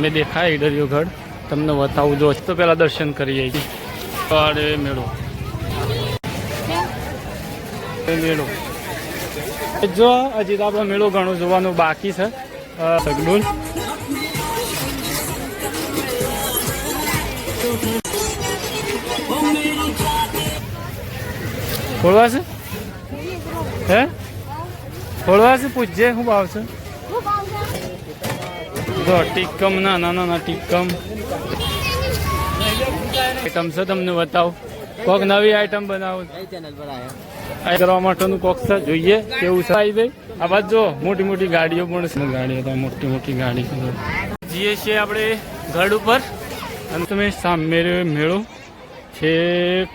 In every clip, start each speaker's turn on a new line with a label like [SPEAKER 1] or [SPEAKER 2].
[SPEAKER 1] મેં દેખાય ઈડરિયો ગઢ તમને બતાવું, જો તો પહેલાં દર્શન કરીએ અરે મેળો. મેળો. જો, હજી તો આપણો મેળો ઘણો જોવાનો બાકી છે. સગડુલ ખોલવા છે? હે? ખોલવા છે? પૂછજે, શું ભાવ ટીકમ ના નાના ના ટીકમ આઈટમ છે તમને બતાવું. કોક નવી આઈટમ બનાવો. કરવા માટેનું કોક છે જોઈએ કેવું છે. આવી ભાઈ આ બાજુ જો મોટી મોટી ગાડીઓ પણ છે. ગાડીઓ તો મોટી મોટી ગાડી જઈએ છીએ આપણે ગઢ ઉપર. અને તમે સામે મેળો. છેક.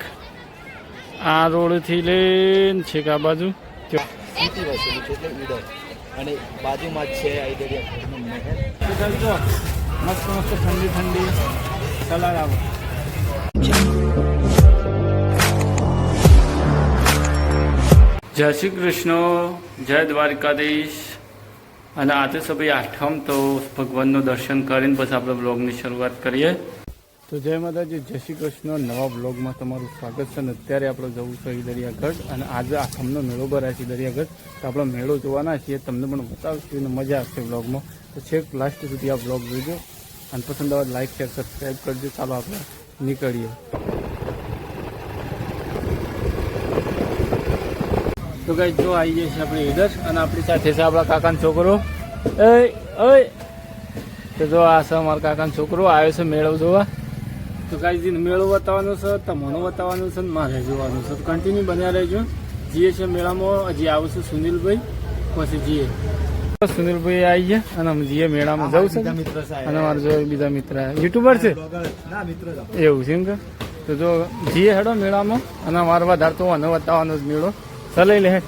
[SPEAKER 1] આ રોડથી લઈને છેક આ બાજુ.
[SPEAKER 2] અને બાજુમાં જ છે ઘરનો
[SPEAKER 1] જો મસ્ત મસ્ત ઠંડી ઠંડી સલાડ આવો જય શ્રી કૃષ્ણ, જય દ્વારકાધીશ. અને આજે સભી આઠમ તો ભગવાનનું દર્શન કરીને પછી આપણે બ્લોગની શરૂઆત કરીએ. તો જય માતાજી, જય શ્રી કૃષ્ણ. નવા બ્લોગમાં તમારું સ્વાગત છે અને અત્યારે આપણે જવું છે દરિયાગઢ અને આજે આઠમનો મેળો ભરાય છે દરિયાગઢ તો આપણે મેળો જોવાના છીએ, તમને પણ બતાવશું અને મજા આવશે બ્લોગમાં. તો છેક લાસ્ટ સુધી આ બ્લોગ જોજો અને પસંદ આવે લાઇક શેર સબસ્ક્રાઈબ કરજો. ચાલો આપણે નીકળીએ. તો કઈ જો આવી જઈએ છીએ આપણે ઈડર અને આપણી સાથે છે આપણા કાકાનો છોકરો. એ! તો જો આ છે અમારા કાકાનો છોકરો, આવ્યો છે મેળો જોવા. તો કાંઈ મેળો બતાવવાનો છે તમને બતાવવાનું છે ને મારે જોવાનું છે. તો કન્ટિન્યુ બન્યા રહેજો. જીએ છીએ મેળામાં હજી આવશે સુનિલભાઈ પછી જીએ. સુનિલભાઈ આવી ગયા અને અમે જઈએ મેળામાં જવું છે અને મારો જો બીજા મિત્ર યુટ્યુબર છે? એવું છે એમ કે? તો જો જઈએ હેડો મેળામાં અને મારો વધારે તો અને બતાવવાનો જ મેળો. ચલાઈ લે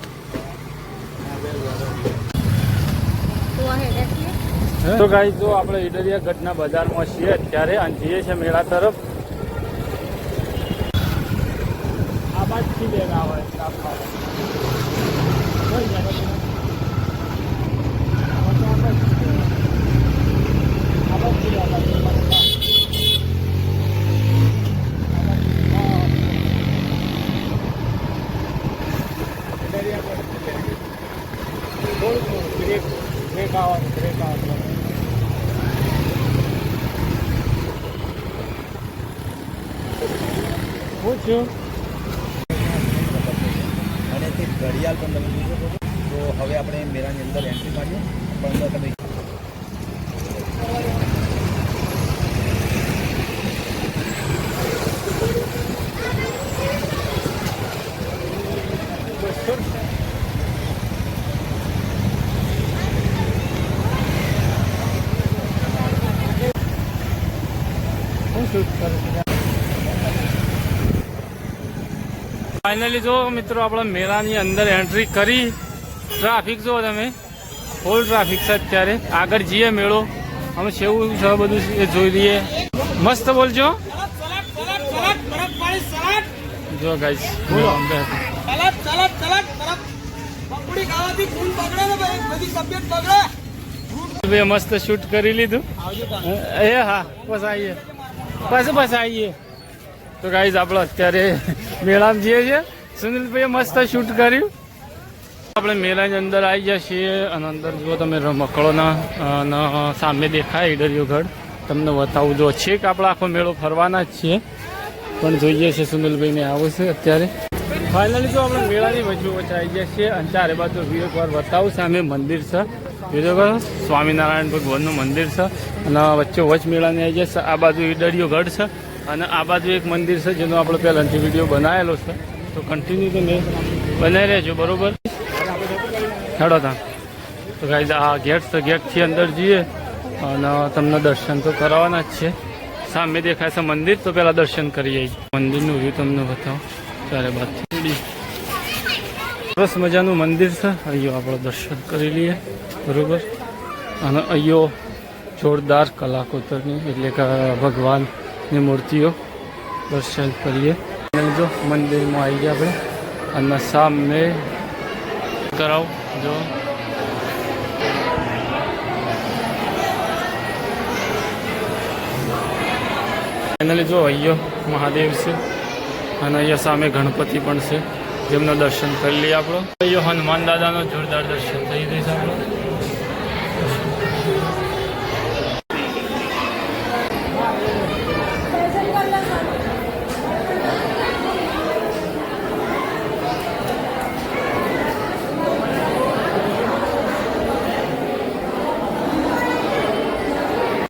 [SPEAKER 1] તો ગાઈ જો આપણે ઈડરિયા ગઢના બજારમાં છીએ અત્યારે અને જઈએ છીએ મેળા તરફ. આ બાજથી બેગ આવે કાપવા. આ બાજથી આવે. થોડું થોડું બ્રેક બ્રેક આવવાનું બ્રેક આવવાનું પૂછ્યું
[SPEAKER 2] અને તે ઘડિયાળ પણ તમે જોઈ શકો છો તો હવે આપણે મેળાની અંદર એન્ટ્રી મારીએ પણ અંદર તમે
[SPEAKER 1] શું શૂટ કરે છે ફાઇનલી જો મિત્રો આપણે મેળાની અંદર એન્ટ્રી કરી. ટ્રાફિક જો તમે. ફૂલ ટ્રાફિક છે અત્યારે. આગળ જઈએ મેળો. અમે કેવું છે બધું એ જોઈ લઈએ. મસ્ત બોલજો. જો ગાઈસ બે મસ્ત શૂટ કરી લીધું. એ હા બસ આવીએ. બસ બસ આવીએ. તો ગાઈઝ આપણે અત્યારે મેળામાં જઈએ છીએ. સુનિલભાઈએ મસ્ત શૂટ કર્યું. આપણે મેળાની અંદર આવી ગયા છીએ અને અંદર જુઓ તમે રમકડોના સામે દેખાય ઈડરિયો ગઢ તમને બતાવું, જો છેક આપણે આખો મેળો ફરવાના જ છીએ. પણ જોઈએ છે સુનિલભાઈને આવું છે અત્યારે. ફાઇનલી તો આપણે મેળાની વચ્ચે વચ્ચે આવી ગયા છીએ અને ચારે બાજુ વ્યૂ એકવાર બતાવું. સામે મંદિર છે. જોજો સ્વામિનારાયણ ભગવાનનું મંદિર છે. અને વચ્ચે વચ મેળાની આવી જશે. છે આ બાજુ ઈડરિયો ગઢ છે. અને આ બાજુ એક મંદિર છે, જેનો આપણે પહેલાંથી વીડિયો બનાવેલો છે. તો કન્ટિન્યુ તમે બનાવી રહેજો, બરોબર? હેડો તા તો કાંઈ આ ગેટ છે ગેટથી અંદર જઈએ અને તમને દર્શન તો કરાવવાના જ છે. સામે દેખાય છે મંદિર, તો પહેલાં દર્શન કરીએ મંદિરનું વ્યૂ તમને બતાવો. ત્યારે બાદ સરસ મજાનું મંદિર છે. અહીંયો આપણે દર્શન કરી લઈએ. બરોબર? અને અહીંયો જોરદાર કલાકોતરની એટલે કે ની મૂર્તિઓ. દર્શન કરીએ અને જો મંદિરમાં આવી ગયા આપણે. અને સામે કરાવ, જો. ફાઇનલી જો અહીંયા મહાદેવ છે. અને અહીંયા સામે ગણપતિ પણ છે. જેમનું દર્શન કરી લઈએ આપણો. અહીંયા હનુમાન દાદાનો જોરદાર દર્શન. થઈ ગઈ આપણું.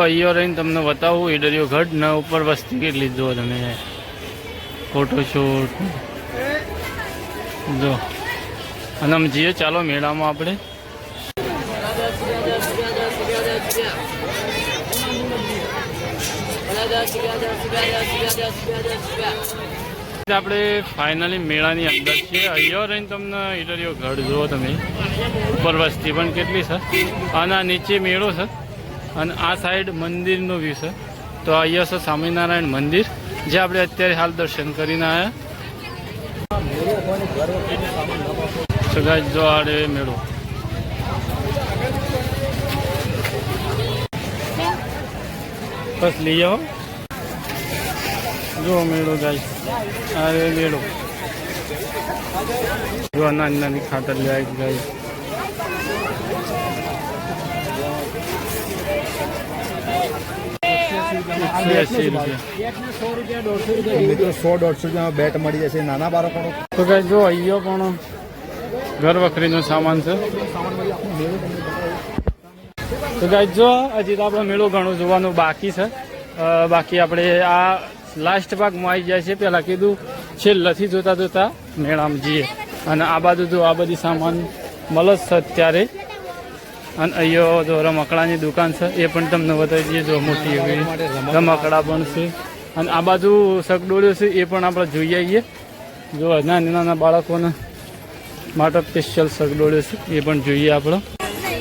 [SPEAKER 1] અહીંયા રહીને તમને બતાવું ઈડરિયો ગઢ ના, ઉપર વસ્તી કેટલી જુઓ તમે. ફોટોશૂટ જો અને આમ જઈએ ચાલો મેળામાં આપણે. આપણે ફાઇનલી મેળાની અંદર છીએ. અહીંયા રહીને તમને ઈડરિયો ઘટ, જુઓ તમે. ઉપર વસ્તી પણ કેટલી છે. અને નીચે મેળો છે. અને આ સાઈડ મંદિરનો વ્યૂ છે. તો અહીંયા છે સ્વામિનારાયણ મંદિર, જે આપણે અત્યારે હાલ દર્શન કરીને આવ્યા સગા જો આડે મેળો. બસ લઈ આવો. જો મેળો જાય અરે મેળો. જો નાની નાની ખાતર લે જાય એસી રૂપિયા
[SPEAKER 2] મિત્રો સો દોઢસો રૂપિયામાં બેટ મળી જશે. નાના બાળકોનો
[SPEAKER 1] તો કઈ જો અહીંયા પણ ઘર વખરીનો સામાન છે. તો કઈ જો હજી તો આપણો મેળો ઘણો જોવાનું બાકી છે. બાકી આપણે આ લાસ્ટ ભાગમાં આવી જાય છે પહેલાં કીધું છેલ્લાથી જોતા જોતા મેળામાં જઈએ. અને આ બાજુ જો આ બધી સામાન મળે છે અત્યારે. અને અહીંયા જો રમકડાની દુકાન છે, એ પણ તમને બતાવી દઈએ જો મોટી એવી રમકડા પણ છે. અને આ બાજુ સગડોળ્યો છે, એ પણ આપણે જોઈ આવીએ. જો નાના નાના બાળકોને માટે સ્પેશિયલ સગડોળ્યો છે, એ પણ જોઈએ આપણે.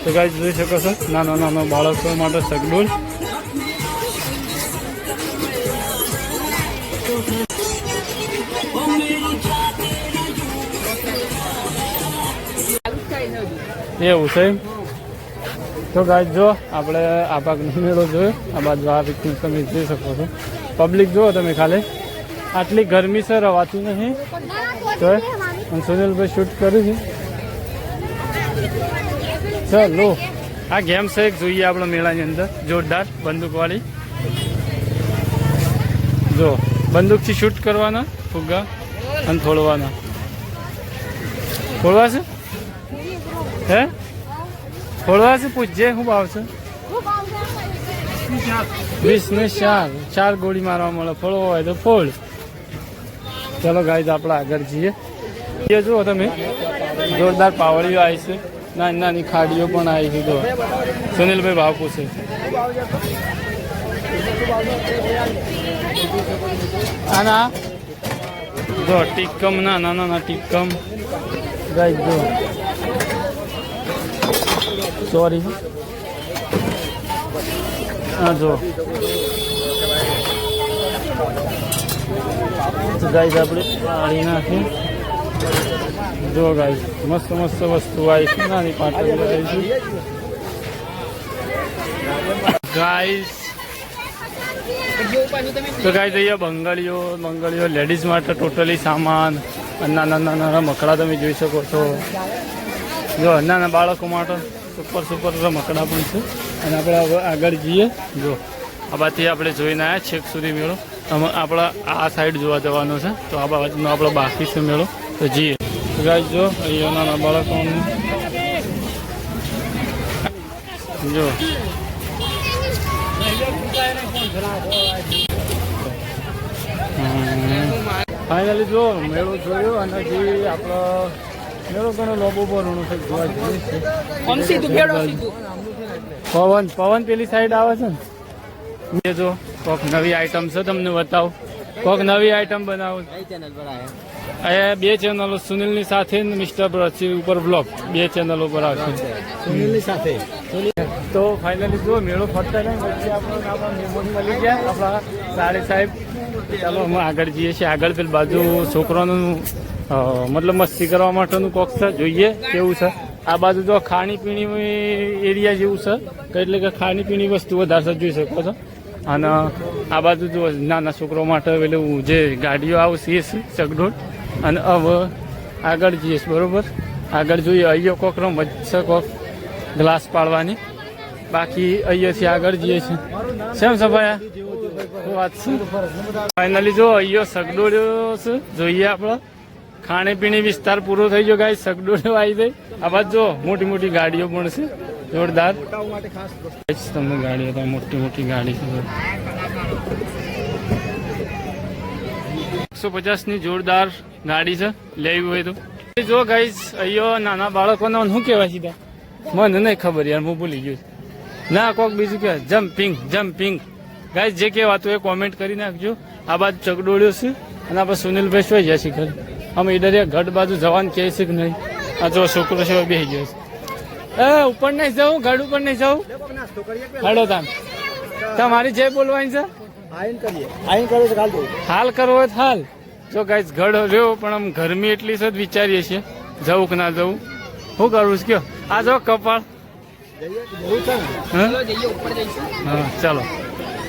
[SPEAKER 1] તો કાંઈ જોઈ શકો છો, નાના નાના બાળકો માટે સગડોળ. એવું છે? તો ગાય જો આપણે આ ભાગનો મેળો જોયો. આ બાજુ આ રીતનું તમે જોઈ શકો છો. પબ્લિક જુઓ તમે ખાલી. આટલી ગરમી છે, રવાતી નહીં. તો સુનિલભાઈ શૂટ કર્યું છે. ચલો. આ ગેમ છે, એક જોઈએ આપણે મેળાની અંદર. જોરદાર બંદૂકવાળી જો, બંદૂકથી શૂટ કરવાના, ફુગ્ગા અને થોડવાના. થોડવા છે? હે? ફોડવા છે પૂછજે શું ભાવ છે? વીસ ને ચાર. ચાર ગોળી મારવા મળે. ફોડવો હોય તો ફોડ ચલો ગાઈઝ, આપણે આગળ જઈએ. એ જુઓ તમે. જોરદાર પાવડીઓ આવી છે. નાની નાની ખાડીઓ પણ આવી છે તો સુનિલભાઈ ભાવ પૂછે. આના? જો ટીકમ ના, નાના નાના ટીકમ ગાઈઝ જો સોરી હા જો ગાઈઝ આપણે પાણી નાખી જો ગાઈઝ મસ્ત મસ્ત વસ્તુ આવી છે નાની પાટલી ગાઈઝ તો ગાઈઝ અહીંયા બંગાળીઓ લેડીઝ માટે ટોટલી સામાન, નાના નાના મકડા તમે જોઈ શકો છો. જો નાના બાળકો માટે. સુપર સુપર રમકડા પણ છે. અને આપણે હવે આગળ જઈએ. જો આ બાજુથી આપણે જોઈને આવ્યા છેક સુધી મેળો. આપણા આ સાઈડ જોવા જવાનો છે. તો આ બાજુનો આપણો બાકી છે મેળો. તો જઈએ. જો, અહીંયા નાના બાળકોનું. જો. ફાઇનલી જો, મેળો જોયો અને જે આપણો મેળો ઘણો લોબો બોરણો છે જોવા જઈએ છે. પવન પવન પેલી સાઈડ આવે છે ને? જો કોક નવી આઈટમ છે તમને બતાવું. કોક નવી આઈટમ બનાવું અહીંયા બે ચેનલો સુનિલની સાથે ને મિસ્ટર બ્રસી ઉપર બ્લોગ બે ચેનલો પર આવશે
[SPEAKER 2] સુનિલની સાથે?
[SPEAKER 1] તો ફાઇનલી જો મેળો ફરતા નહીં પછી આપણો આપણા મહેમાન મળી ગયા. આપણા સાડે સાહેબ ચાલો અમે આગળ જઈએ છીએ. આગળ પેલી બાજુ છોકરાનું મતલબ મસ્તી કરવા માટેનું કોક છે, જોઈએ કેવું છે. આ બાજુ જો ખાણીપીણી એરિયા જેવું છે કે એટલે કે ખાણીપીણી વસ્તુ વધારે જોઈ શકો છો. અને આ બાજુ જો નાના છોકરો માટે પેલું જે ગાડીઓ આવશે એ ચગડોળ અને હવે આગળ જઈએ બરોબર? આગળ જોઈએ, અહીંયા કોક રમત છે, કોક ગ્લાસ પાડવાની. બાકી અહીંયાથી આગળ જઈએ છીએ. શેમ ભાઈ? વાત છે? ફાઇનલી જો, અહીંયા સગડોળ્યો છે, જોઈએ આપણે. ખાણીપીણી વિસ્તાર પૂરો થઈ ગયો ગાય સગડોળ્યો આવી ગઈ. આ બાજુ જો, મોટી મોટી ગાડીઓ પણ છે. જોરદાર. તમને ગાડીઓ મોટી મોટી ગાડી છે. એકસો પચાસની જોરદાર ગાડી છે. લેવી હોય તો. જો, ગાઈસ અહીંયો નાના બાળકોને શું કહેવાય સીધા? મને નહીં ખબર યાર, હું ભૂલી ગયો. ના, કોક બીજું કે જમ્પિંગ જમ્પિંગ. ગાઈસ, જે કહેવાતું એ કોમેન્ટ કરી નાખજો. આ બાજુ ચગડોળ્યો છે. અને આપણે સુનિલભાઈ શું છે ઘર અમે ઈડરિયા ગઢ બાજુ જવાનું કહે છે કે નહીં? આ જો છોકરો છે બેસી ગયો છે. એ ઉપર નહીં જવું ગઢ ઉપર નહીં જવું
[SPEAKER 2] નાસ્તો
[SPEAKER 1] તામ તમારી જે બોલવાની છે?
[SPEAKER 2] કરે
[SPEAKER 1] હાલ કરવો હોય હાલ. જો ગાઈસ ગઢ રહ્યો પણ આમ ગરમી એટલી છે વિચારીએ છીએ. જવું કે ના જવું? શું કરવું છે કયો? આ જો કપાળ. હા? હા ચાલો.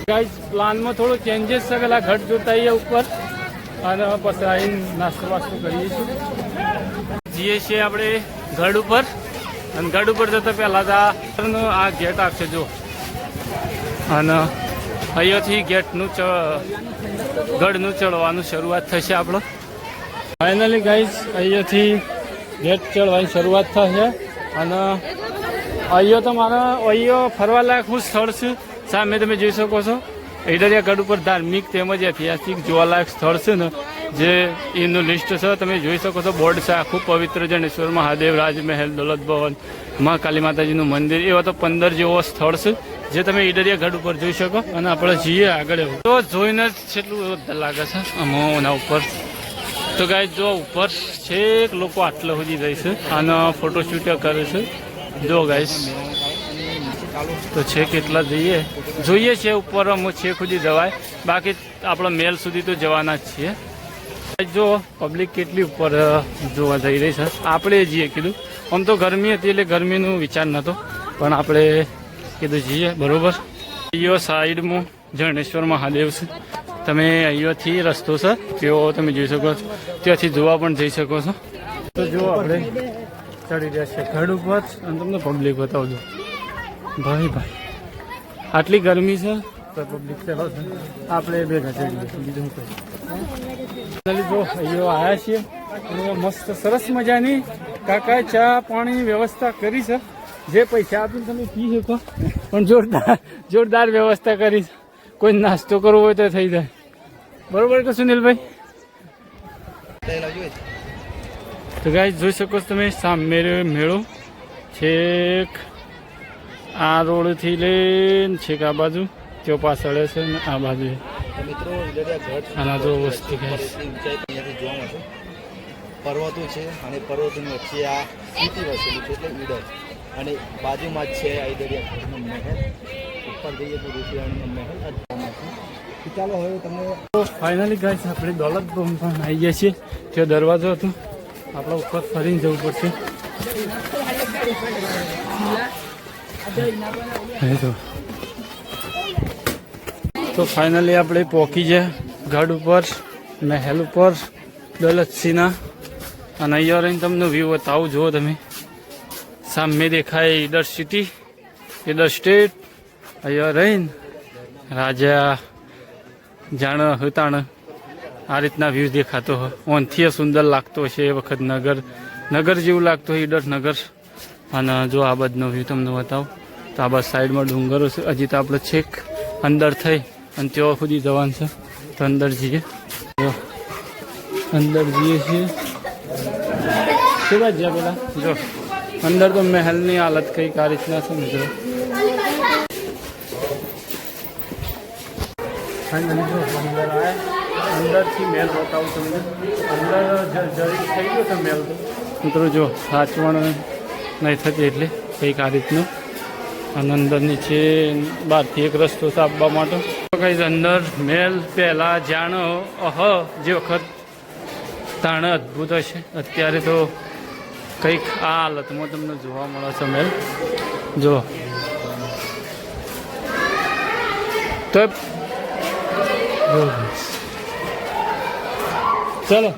[SPEAKER 1] ગાઈસ પ્લાનમાં થોડો ચેન્જીસ છે ઘટ જોતા ઉપર. અને પછી આવીને નાસ્તો વાસ્તો કરીએ છીએ. જઈએ છીએ આપણે ગઢ ઉપર. અને ગઢ ઉપર જતા પહેલા તો આ ગેટ આપશે, જો. અને અહીંયાથી ગેટનું ચ, ગઢનું ચડવાનું શરૂઆત થશે આપણો. ફાઇનલી ગાઈઝ અહીંયાથી ગેટ ચડવાની શરૂઆત થશે. અને અહીંયા તો મારા, અહીંયા ફરવાલાયક હું સ્થળ છે. સામે તમે જોઈ શકો છો. ઈડરિયા ગઢ ઉપર ધાર્મિક તેમજ ઐતિહાસિક જોવાલાયક સ્થળ છે ને, જે એનું લિસ્ટ છે, તમે જોઈ શકો છો, બોર્ડ છે, આખું પવિત્ર જનેશ્વર મહાદેવ રાજમહેલ, દોલત ભવન, મા કાલી માતાજીનું મંદિર, એવા તો પંદર જેવો સ્થળ છે, જે તમે ઈડરિયા ગઢ ઉપર જોઈ શકો. અને આપણે જઈએ આગળ એવું. તો જોઈને જ છેટલું લાગે છે અમોના ઉપર. તો ગાય જો ઉપર છેક લોકો આટલા સુધી જાય છે અને ફોટોશૂટ કરે છે. જો ગાઈસ તો છે કેટલા જઈએ? જોઈએ છે ઉપર અમુક છે સુધી જવાય બાકી આપણા મેલ સુધી તો જવાના જ છીએ. જો પબ્લિક કેટલી ઉપર જોવા જઈ રહી છે. આપણે જઈએ કીધું. આમ તો ગરમી હતી એટલે ગરમીનો વિચાર નહોતો પણ આપણે કીધું જઈએ, બરોબર? અહીંયો સાઈડમાં જણેશ્વર મહાદેવ છે. તમે અહીંયાથી રસ્તો છે, તેઓ તમે જોઈ શકો છો. ત્યાંથી જોવા પણ જઈ શકો છો. તો જો આપણે ચડી રહ્યા છે ઘડ ઉપર અને તમને પબ્લિક બતાવજો ભાઈ ભાઈ. આટલી ગરમી છે? તો પબ્લિક ચલો છે. આપણે ભેગા ચડીએ છીએ બીજું કંઈ ચાલી જો અહીંયા આવ્યા છીએ. અને મસ્ત સરસ મજાની કાકા ચા પાણીની વ્યવસ્થા કરી છે. જે પૈસા આપીને તમે પી શકો. પણ જોરદાર જોરદાર વ્યવસ્થા કરી છે. કોઈ નાસ્તો કરવો હોય તો થઈ જાય. બરોબર કે સુનિલભાઈ? તો ગાય જોઈ શકો છો તમે સામે મેળો. છેક. આ રોડથી લઈને છેક આ બાજુ તેઓ પાછળ છે ને આ બાજુ. આના તો વસ્તી
[SPEAKER 2] પર્વતો છે અને પર્વતોની વચ્ચે આ સ્થિતિ વસેલી છે એટલે ઈડર. અને બાજુમાં જ છે આ ઈડરિયા મહેલ. ઉપર જઈએ તો રૂપિયાનો મહેલ ચાલો હવે તમને
[SPEAKER 1] તો ફાઇનલી ગાઈસ આપણે દોલત પણ આવી ગયા છીએ જે દરવાજો હતો. આપણે ઉપર ફરીને જવું પડશે. તો. તો ફાઇનલી આપણે પહોંચી છે ગઢ ઉપર, મહેલ ઉપર, દોલતસિંહના. અને અહીંયા રહીને તમને વ્યૂ બતાવું, જુઓ તમે. સામે દેખાય ઈડર સિટી ઈડર સ્ટેટ અહીંયા રહીને રાજા જાણ, હતાણ આ રીતના વ્યૂ દેખાતો હોય. ઓનથી સુંદર લાગતો હશે એ વખત નગર નગર જેવું લાગતું હોય ઈડર નગર. અને જો આ બધનો વ્યૂ તમને બતાવું. તો આ બસ સાઈડમાં ડુંગરો છે. હજી તો આપણે છેક અંદર થઈ અને ત્યાં સુધી જવાનું છે. તો અંદર જઈએ. અંદર જઈએ છીએ. શું વાત છે પેલા? જો. અંદર તો મહેલની હાલત કંઈક આ રીતના છે મિત્રો. અંદરથી મેલ બતાવું અંદર જ- જરીક થઈ મિત્રો જો, સાચવણ નહીં થતી એટલે કંઈક આ રીતનું. અને અંદર નીચે બહારથી એક રસ્તો સાપવા માટે. કઈ અંદર મેલ પહેલાં જાણો, અહ, જે વખત તાણ અદ્ભુત હશે. અત્યારે તો કંઈક આ હાલતમાં તમને જોવા મળે છે, મેલ. જો. તો ચલો.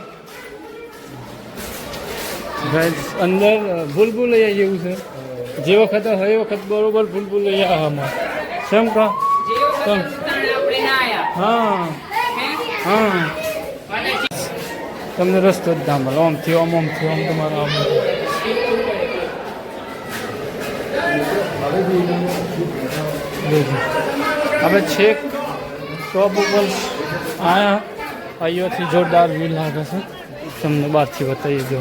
[SPEAKER 1] અંદર અંદર ભૂલભુલૈયા જેવું છે. જે વખત હોય એ વખત બરોબર ભૂલભુલૈયા આમાં. કેમ કહો કેમ હા. હા? તમને રસ્તો જ ના મળે. આમથી આમ આમથી આમ તમારે આમ. જોજો. આપણે છેક ટોપ ઉપર આયા. અહીંયાથી જોરદાર વ્યૂ લાગે છે. તમને બહારથી બતાવી દો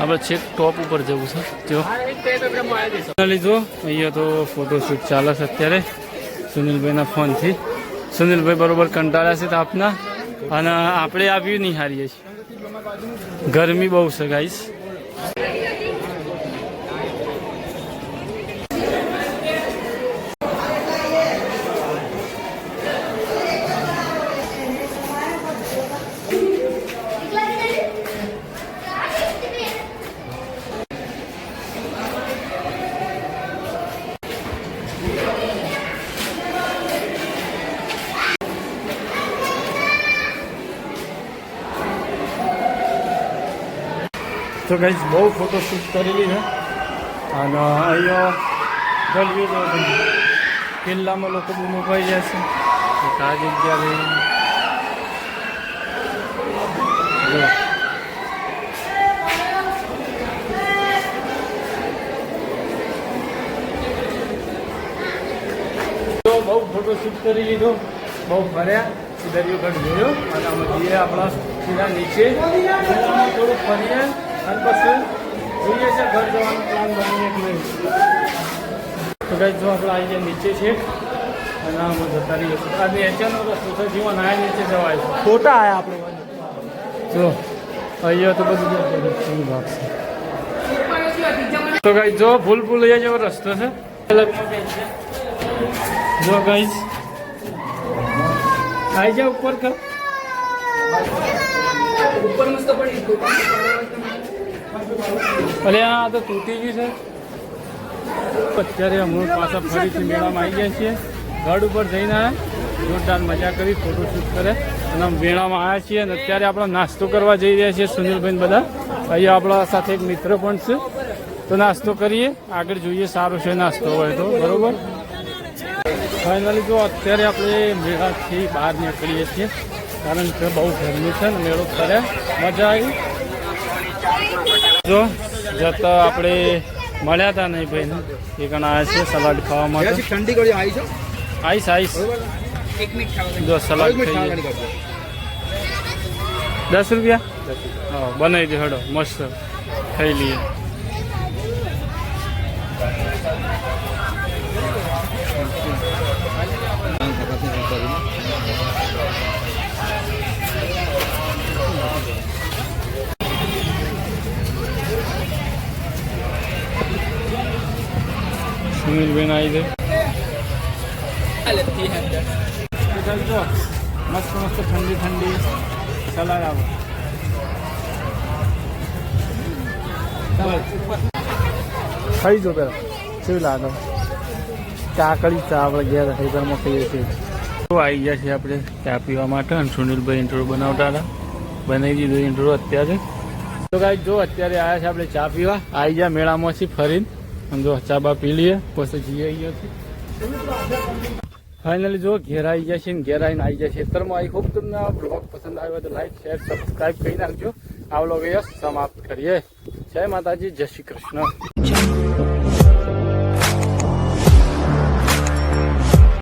[SPEAKER 1] આપણે છેક ટોપ ઉપર જવું છે. જો. લીધો. અહીંયા તો ફોટોશૂટ ચાલે છે અત્યારે. સુનિલભાઈના ફોનથી. સુનિલભાઈ બરોબર કંટાળ્યા છે આપના અને આપણે આવ્યું વ્યૂ નિહારીએ છીએ. ગરમી બહુ છે ગાઈસ તો ગાઈસ બહુ ફોટોશૂટ કરેલી છે. અને અહીંયા ગળ્યું તો કિલ્લામાં લોકો બહુ પાઈ જાય છે. એક આ જગ્યા રહી. જો. તો બહુ ફોટોશૂટ કરી લીધો. બહુ ફર્યા. દરિયો ઘાટ જોયો. અને અમે જઈએ આપણા સીધા નીચે. થોડું ફરીએ. અને પછી જોઈએ છે ઘર જવાનો પ્લાન બની કે નહીં. તો કઈ જો આપણે આવી જાય નીચે છે અને અમે જતા રહીએ આ નેચરનો રસ્તો છે જીવન આ નીચે જવાય
[SPEAKER 3] ખોટા આવ્યા આપણે.
[SPEAKER 1] જો અહીંયા તો બધું ભાગ છે. તો કઈ જો ભૂલ ભૂલ જેવો રસ્તો છે. જો કઈ આવી જાવ ઉપર કર.
[SPEAKER 3] ઉપર મસ્ત પડી.
[SPEAKER 1] અરે આ તો તૂટી ગયું છે. અત્યારે હમણાં પાછા ફરીથી મેળામાં આવી ગયા છીએ. ગઢ ઉપર જઈને જોરદાર મજા કરી ફોટોશૂટ કરે. અને મેળામાં આવ્યા છીએ અને અત્યારે આપણે નાસ્તો કરવા જઈ રહ્યા છીએ સુનિલભાઈ બધા. અહીંયા આપણા સાથે એક મિત્ર પણ છે. તો નાસ્તો કરીએ. આગળ જોઈએ સારો છે નાસ્તો હોય તો. બરોબર? ફાઇનલી જો અત્યારે આપણે મેળાથી બહાર નીકળીએ છીએ. કારણ કે બહુ ગરમી છે મેળો ફર્યા. મજા આવી. જો જતા આપણે મળ્યા હતા નહીં ભાઈ એ કણ આવ્યા છે સલાડ ખાવા માટે.
[SPEAKER 2] ઠંડી કરી આવી છે?
[SPEAKER 1] Ice ice. જો સલાડ ખાઈ દસ રૂપિયા? હા બનાવી દે હડો મસ્ત. ખાઈ લઈએ. સુનિલબેન આવી છે. મસ્ત મસ્ત, ઠંડી ઠંડી સલાડ આવો. ખાઈ જો પેલા. કેવું લાગે? કાકડી ચા આપણે ઘેર હૈદરમાં ખાઈએ છીએ. તો આવી ગયા છે આપણે ચા પીવા માટે અને સુનિલભાઈ ઇન્ટ્રો બનાવતા હતા. બનાવી દીધો ઇન્ટ્રો અત્યારે. તો કાંઈ જો અત્યારે આવ્યા છે આપણે ચા પીવા. આવી ગયા મેળામાંથી ફરીને. જો ચા બા પી લઈએ પછી જઈએ અહીંયા ફાઇનલી જો ઘેર આવી ગયા છે ને ઘેર આવીને આવી ગયા ખેતરમાં આવી ખૂબ તમને આ બ્લોગ પસંદ આવ્યો તો લાઈક શેર સબસ્ક્રાઈબ કરી નાખજો આ બ્લોગ સમાપ્ત કરીએ જય માતાજી જય શ્રી કૃષ્ણ